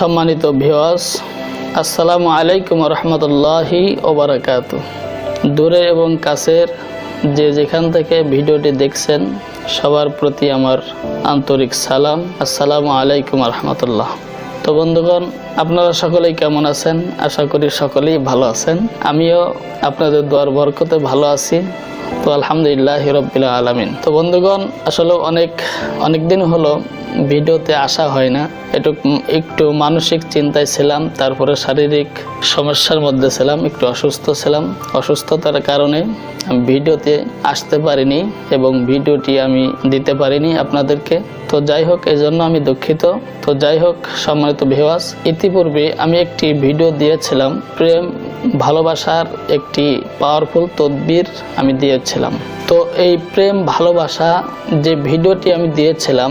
সম্মানিত ভিওয়াস আসসালামু আলাইকুম রহমতুল্লাহি ওবরাকাত। দূরে এবং কাছের যে যেখান থেকে ভিডিওটি দেখছেন, সবার প্রতি আমার আন্তরিক সালাম, আসসালামু আলাইকুম রহমতুল্লাহ। তো বন্ধুগণ, আপনারা সকলেই কেমন আছেন? আশা করি সকলেই ভালো আছেন। আমিও আপনাদের দোয়ার বরকতে ভালো আছি। তো আলহামদুলিল্লাহ রবিল্লা আলমিন। তো বন্ধুগণ, আসলে অনেক অনেক দিন হলো ভিডিওতে আসা হয় না। একটু একটু মানসিক চিন্তায় ছিলাম, তারপরে শারীরিক সমস্যার মধ্যে ছিলাম, একটু অসুস্থ ছিলাম। অসুস্থতার কারণে ভিডিওতে আসতে পারিনি এবং ভিডিওটি আমি দিতে পারিনি আপনাদেরকে। তো যাই হোক এই জন্য আমি দুঃখিত। তো যাই হোক, সম্মানিত ভিওয়াস ইতিপূর্বে আমি একটি ভিডিও দিয়েছিলাম। প্রেম, ভালোবাসার একটি পাওয়ারফুল তদবির আমি দিয়েছিলাম। তো এই প্রেম, ভালোবাসা যে ভিডিওটি আমি দিয়েছিলাম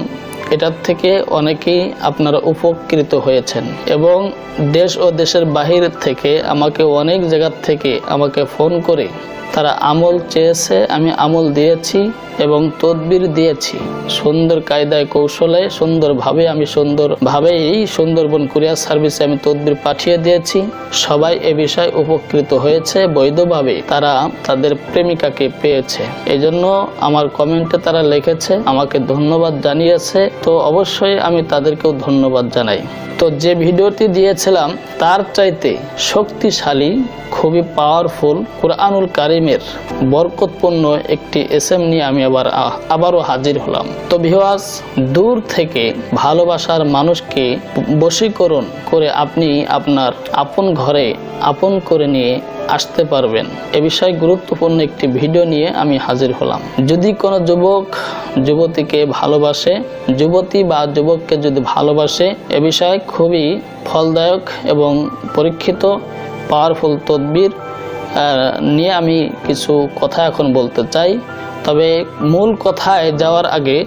এটার থেকে অনেকেই আপনারা উপকৃত হয়েছেন। এবং দেশ ও দেশের বাহির থেকে আমাকে অনেক জায়গার থেকে আমাকে ফোন করে তারা আমল চেয়েছে, আমি আমল দিয়েছি এবং তদবির দিয়েছি। সুন্দর কায়দায় কৌশলে, সুন্দরভাবে আমি সুন্দরভাবে এই সুন্দরবন কুরিয়ার সার্ভিসে আমি তদবির পাঠিয়ে দিয়েছি। সবাই এ বিষয়ে উপকৃত হয়েছে, বৈধভাবে তারা তাদের প্রেমিকাকে পেয়েছে। এই জন্য আমার কমেন্টে তারা লিখেছে, আমাকে ধন্যবাদ জানিয়েছে। তো অবশ্যই আমি তাদেরকেও ধন্যবাদ জানাই। তো যে ভিডিওটি দিয়েছিলাম, তার চাইতে শক্তিশালী, খুবই পাওয়ারফুল কোরআনুল কারিমের বরকতপূর্ণ একটি এস এম নিয়ে আমি আবার আবারও হাজির হলাম। তো ভিওয়াস দূর থেকে ভালোবাসার মানুষকে বশীকরণ করে আপনি আপনার আপন ঘরে আপন করে নিয়ে আসতে পারবেন। এ বিষয়ে গুরুত্বপূর্ণ একটি ভিডিও নিয়ে আমি হাজির হলাম। যদি কোনো যুবক যুবতীকে ভালোবাসে, যুবতী বা যুবককে যদি ভালোবাসে, এ বিষয়ে খুবই ফলদায়ক এবং পরীক্ষিত পাওয়ারফুল তদবির নিয়ে আমি কিছু কথা এখন বলতে চাই। তবে মূল কথায় যাওয়ার আগে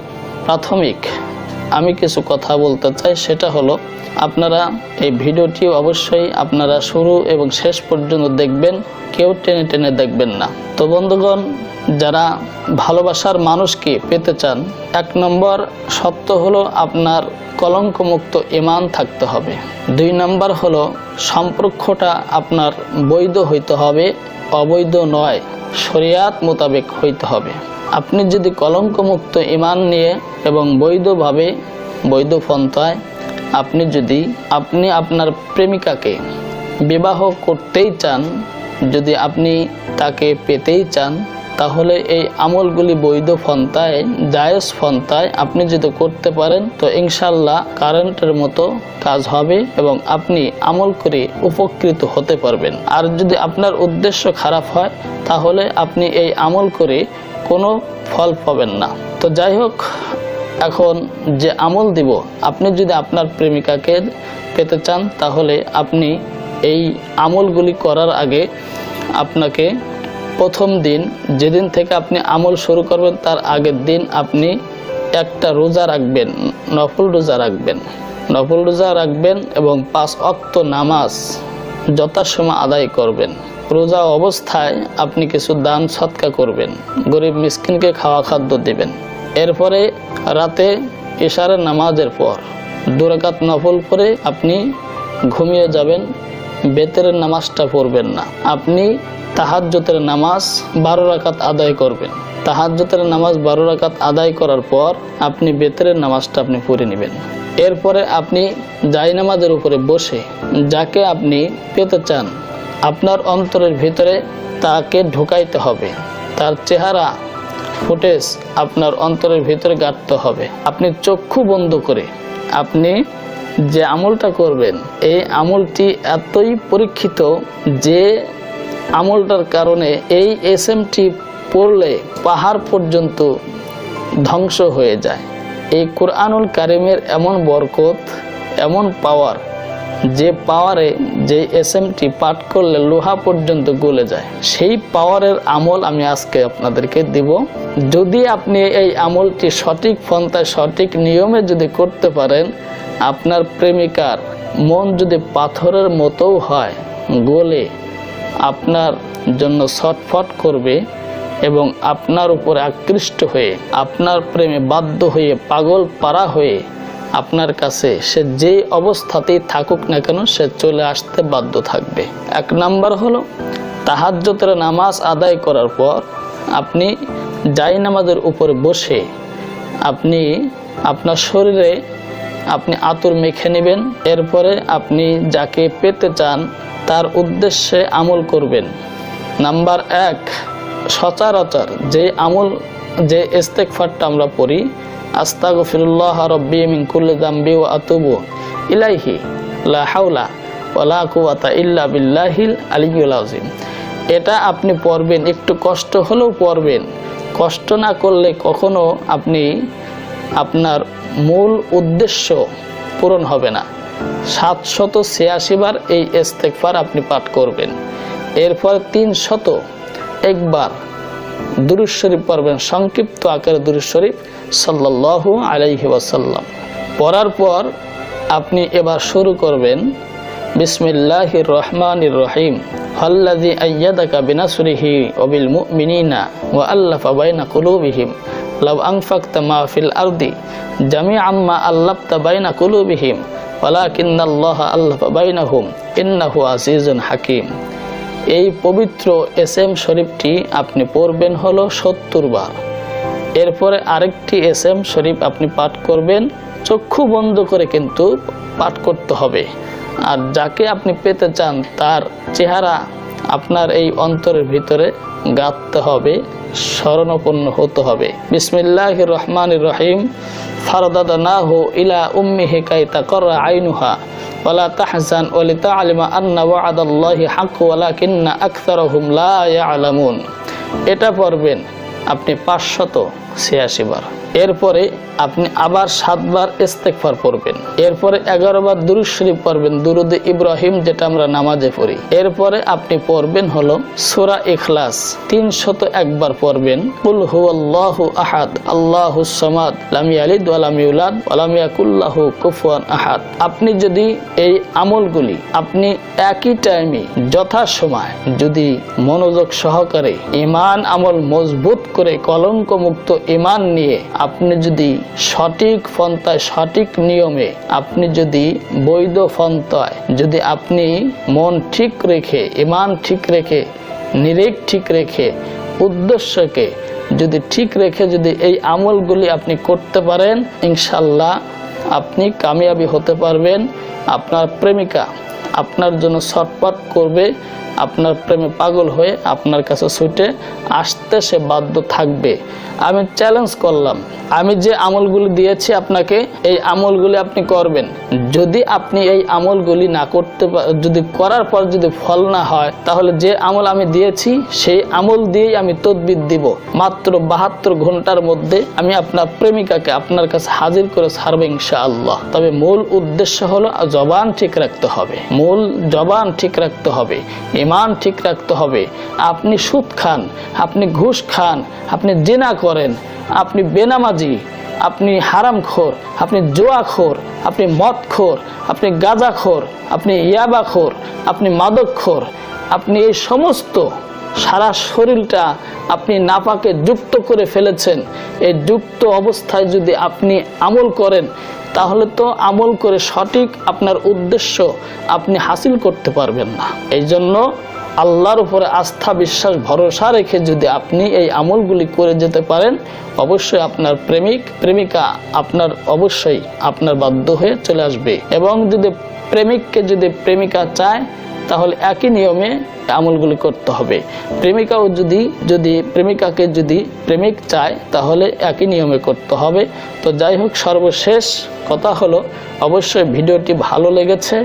প্রাথমিক আমি কিছু কথা বলতে চাই, সেটা হলো, আপনারা এই ভিডিওটি অবশ্যই আপনারা শুরু এবং শেষ পর্যন্ত দেখবেন, কেউ টেনে টেনে দেখবেন না। তো বন্ধুগণ, যারা ভালোবাসার মানুষকে পেতে চান, এক নম্বর সত্য হলো আপনার কলঙ্কমুক্ত ইমান থাকতে হবে। দুই নম্বর হলো, সম্পর্কটা আপনার বৈধ হইতে হবে, অবৈধ নয়, শরিয়াত মোতাবেক হইতে হবে। আপনি যদি কলঙ্কমুক্ত ইমান নিয়ে এবং বৈধভাবে বৈধ পন্থায় আপনি যদি, আপনি আপনার প্রেমিকাকে বিবাহ করতেই চান, যদি আপনি তাকে পেতেই চান, তাহলে এই আমলগুলি বৈধ ফন্তায় জায়েজ ফন্তায় আপনি যদি করতে পারেন, তো ইনশাল্লাহ কারেন্টের মতো কাজ হবে এবং আপনি আমল করে উপকৃত হতে পারবেন। আর যদি আপনার উদ্দেশ্য খারাপ হয়, তাহলে আপনি এই আমল করে কোনো ফল পাবেন না। তো যাই হোক এখন যে আমল দিব, আপনি যদি আপনার প্রেমিকাকে পেতে চান, তাহলে আপনি এই আমলগুলি করার আগে আপনাকে প্রথম দিন, যেদিন থেকে আপনি আমল শুরু করবেন, তার আগের দিন আপনি একটা রোজা রাখবেন, নফল রোজা রাখবেন। নফল রোজা রাখবেন এবং পাঁচ অক্ত নামাজ যথাসময় আদায় করবেন। রোজা অবস্থায় আপনি কিছু দান, সৎকা করবেন। গরিব মিসকিনকে খাওয়া খাদ্য দিবেন। এরপরে রাতে ইশারের নামাজের পর দুরাকাত নফল পরে আপনি ঘুমিয়ে যাবেন, বেতের নামাজটা পড়বেন না। আপনি তাহাজ্যতের নামাজ বারো রাকাত আদায় করবেন। তাহাজ্যতের নামাজ বারো রাকাত আদায় করার পর আপনি বেতের নামাজটা আপনি পড়ে নেবেন। এরপরে আপনি জাই নামাজের উপরে বসে যাকে আপনি পেতে চান আপনার অন্তরের ভিতরে তাকে ঢুকাইতে হবে। তার চেহারা, ফুটেজ আপনার অন্তরের ভিতরে গাঁটতে হবে। আপনি চক্ষু বন্ধ করে আপনি যে আমলটা করবেন, এই আমলটি এতই পরীক্ষিত যে আমলটার কারণে এই এস এমটি পড়লে পাহাড় পর্যন্ত ধ্বংস হয়ে যায়। এই কোরআনুল কারিমের এমন বরকত, এমন পাওয়ার যে পাওয়ারে যে এস এমটি পাঠ করলে লোহা পর্যন্ত গলে যায়, সেই পাওয়ারের আমল আমি আজকে আপনাদেরকে দিব। যদি আপনি এই আমলটি সঠিক পন্থায়, সঠিক নিয়মে যদি করতে পারেন, আপনার প্রেমিকার মন যদি পাথরের মতোও হয়, গলে আপনার জন্য ছটফট করবে এবং আপনার উপর আকৃষ্ট হয়ে, আপনার প্রেমে বাধ্য হয়ে পাগল পারা হয়ে আপনার কাছে সে যে অবস্থাতেই থাকুক না কেন সে চলে আসতে বাধ্য থাকবে। এক নাম্বার হলো তাহাজ্জতের নামাজ আদায় করার পর আপনি জাই নামাজের উপর বসে আপনি আপনার শরীরে আপনি আতর মেখে নেবেন, এরপরে আপনি যাকে পেতে চান তার উদ্দেশ্যে আমল করবেন। নাম্বার এক, সচরাচর যে আমল, যে ইস্তেকফারটা আমরা পড়ি আস্তাগফিরুল্লাহ রব্বি মিন কুল্লি যামবি ওয়া আতুবু ইলাইহি। লা হাওলা ওয়ালা কুওয়াতা ইল্লা বিল্লাহিল আলিয়্যুল আযীম। এটা আপনি পড়বেন, একটু কষ্ট হলেও পড়বেন। কষ্ট না করলে কখনো আপনি আপনার মূল উদ্দেশ্য পূরণ হবে না। সাতশত ছিয়াশি বার এই ইস্তেকফার আপনি পাঠ করবেন। এরপর তিন শত একবার দুরুজ শরীফ পড়বেন, সংক্ষিপ্ত আকারে দুরুজ শরীফ সাল্লাল্লাহু আলাইহি ওয়াসাল্লাম। পড়ার পর আপনি এবার শুরু করবেন, বিসমিল্লাহির রহমানির রহিম ফাল্লাযী আইয়াদাকা বিনাসরিহি ওয়া বিল মুমিনিনা ওয়া আল্লাফা বাইনা কুলুবিহিম, লাউ আনফাকতা মা ফিল আরদি, জামিআম মা আল্লাফতা বাইনা কুলুবিহিম, ওয়ালাকিন্নাল্লাহা আল্লাফা বাইনাহুম, ইন্নাহু আজিজুন হাকীম। এই পবিত্র এস এম শরীফটি আপনি পড়বেন হলো সত্তর বার। এরপরে আরেকটি এস এম শরীফ আপনি পাঠ করবেন, চক্ষু বন্ধ করে কিন্তু পাঠ করতে হবে। আর যাকে আপনি পেতে চান, তার চেহারা আপনার এই অন্তরের ভিতরে গাঁথতে হবে। স্মরণপন্ন হতে হবে। বিসমিল্লাহ রহমান রহিম। ফারদাদানাহু ইলা উম্মিহি কাইতা কর আইনুহা। ওয়ালা তাহজান তা আলিমা আন্না ওয়াদাল্লাহি হাক কিন্না আখতার লা আলামুন এটা পড়বেন আপনি পাঁচশত। ছিয়াশি বার। এরপরে আপনি আবার সাতবার ইস্তেকফার পড়বেন। এরপরে এগারো বার শরীফ পড়বেন, দুরুদ ইব্রাহিম যেটা আমরা নামাজে পড়ি। এরপরে আপনি পড়বেন হলো সূরা ইখলাস, তিনশত একবার পড়বেন, কুল হুয়াল্লাহু আহাদ, আল্লাহু সামাদ, লাম ইয়ালিদ ওয়া লাম ইউলাদ ওয়া লাম কুফুয়ান আহাদ। আপনি যদি এই আমলগুলি আপনি একই টাইমে যথাসময় যদি মনোযোগ সহকারে ইমান আমল মজবুত করে কলঙ্ক মুক্ত ইমান নিয়ে আপনি যদি সঠিক পন্থায়, সঠিক নিয়মে আপনি যদি বৈধ ফন্তায় যদি আপনি মন ঠিক রেখে, ইমান ঠিক রেখে, নিরেক ঠিক রেখে, উদ্দেশ্যকে যদি ঠিক রেখে যদি এই আমলগুলি আপনি করতে পারেন ইনশাল্লাহ আপনি কামিয়াবি হতে পারবেন, আপনার প্রেমিকা আপনার জন্য ছটপট করবে আপনার প্রেমে পাগল হয়ে আপনার কাছে ছুটে আসতে সে বাধ্য থাকবে। আমি চ্যালেঞ্জ করলাম। আমি যে আমলগুলি দিয়েছি আপনাকে, এই আমলগুলি আপনি করবেন। যদি আপনি এই আমলগুলি না করতে যদি করার পর যদি ফল না হয়, তাহলে যে আমল আমি দিয়েছি, সেই আমল দিয়েই আমি তদবির দিব। মাত্র বাহাত্তর ঘণ্টার মধ্যে আমি আপনার প্রেমিকাকে আপনার কাছে হাজির করে ছাড়বো ইনশাআল্লাহ। তবে মূল উদ্দেশ্য হলো জবান ঠিক রাখতে হবে। মূল জবান ঠিক রাখতে হবে। ইমান ঠিক রাখতে হবে। আপনি সুদ খান, আপনি ঘুষ খান, আপনি জেনা করেন, আপনি বেনামাজি, আপনি হারামখোর, আপনি জোয়াখোর, আপনি মদখোর, আপনি গাঁজাখোর, আপনি ইয়াবাখোর, আপনি মাদকখোর, আপনি এই সমস্ত সারা শরীরটা আপনি নাপাকে যুক্ত করে ফেলেছেন। এই যুক্ত অবস্থায় যদি আপনি আমল করেন তাহলে তো আমল করে সঠিক আপনার উদ্দেশ্য আপনি হাসিল করতে পারবেন না। এই জন্য আল্লাহর উপরে আস্থা, বিশ্বাস, ভরসা রেখে যদি আপনি এই আমলগুলি করে যেতে পারেন, অবশ্যই আপনার প্রেমিক, প্রেমিকা আপনার অবশ্যই আপনার বাধ্য হয়ে চলে আসবে। এবং যদি প্রেমিককে যদি প্রেমিকা চায় তাহলে একই নিয়মে আমলগুলি করতে হবে। প্রেমিকাও যদি যদি প্রেমিকাকে যদি প্রেমিক চায়, তাহলে একই নিয়মে করতে হবে। তো যাই হোক, সর্বশেষ কথা হলো, অবশ্যই ভিডিওটি ভালো লেগেছে।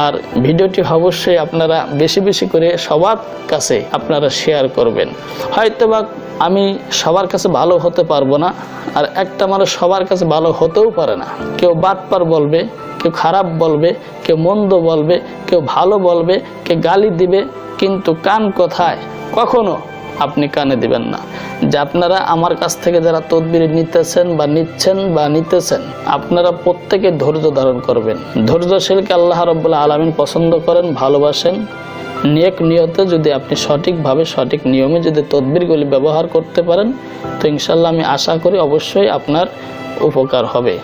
আর ভিডিওটি অবশ্যই আপনারা বেশি বেশি করে সবার কাছে আপনারা শেয়ার করবেন। হয়তোবা আমি সবার কাছে ভালো হতে পারব না, আর একটা মানুষ সবার কাছে ভালো হতেও পারে না। কেউ বাটপার বলবে কেউ খারাপ বলবে, কেউ মন্দ বলবে, কেউ ভালো বলবে, কেউ গালি দিবে, কিন্তু কান কথায়? কখনো আপনি কানে দিবেন না। যে আপনারা আমার কাছ থেকে যারা তদবির নিতেছেন বা নিচ্ছেন বা নিতেছেন, আপনারা প্রত্যেকে ধৈর্য ধারণ করবেন। ধৈর্যশীলকে আল্লাহ রব্বুল্লাহ আলমিন পছন্দ করেন, ভালোবাসেন। নেক নিয়তে যদি আপনি সঠিকভাবে, সঠিক নিয়মে যদি তদবিরগুলি ব্যবহার করতে পারেন, তো ইনশাল্লাহ আমি আশা করি অবশ্যই আপনার উপকার হবে।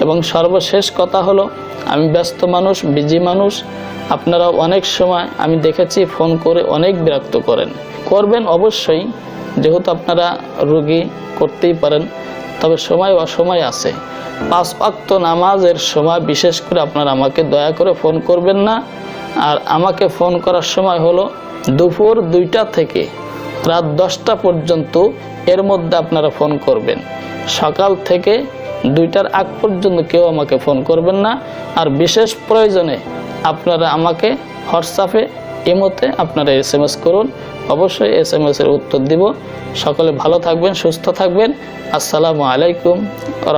এবং সর্বশেষ কথা হলো, আমি ব্যস্ত মানুষ, বিজি মানুষ। আপনারা অনেক সময় আমি দেখেছি ফোন করে অনেক বিরক্ত করেন। করবেন অবশ্যই, যেহেতু আপনারা রুগী করতেই পারেন, তবে সময় অসময় আছে। পাঁচ ওয়াক্ত নামাজের সময় বিশেষ করে আপনারা আমাকে দয়া করে ফোন করবেন না। আর আমাকে ফোন করার সময় হলো দুপুর দুইটা থেকে রাত দশটা পর্যন্ত এর মধ্যে আপনারা ফোন করবেন। সকাল থেকে দুইটার আগ পর্যন্ত কেউ আমাকে ফোন করবেন না। আর বিশেষ প্রয়োজনে আপনারা আমাকে হোয়াটসঅ্যাপে, ইমোতে আপনারা এস এম এস করুন। অবশ্যই এস এম এস এর উত্তর দিব। সকলে ভালো থাকবেন, সুস্থ থাকবেন। আসসালামু আলাইকুম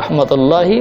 রহমতুল্লাহি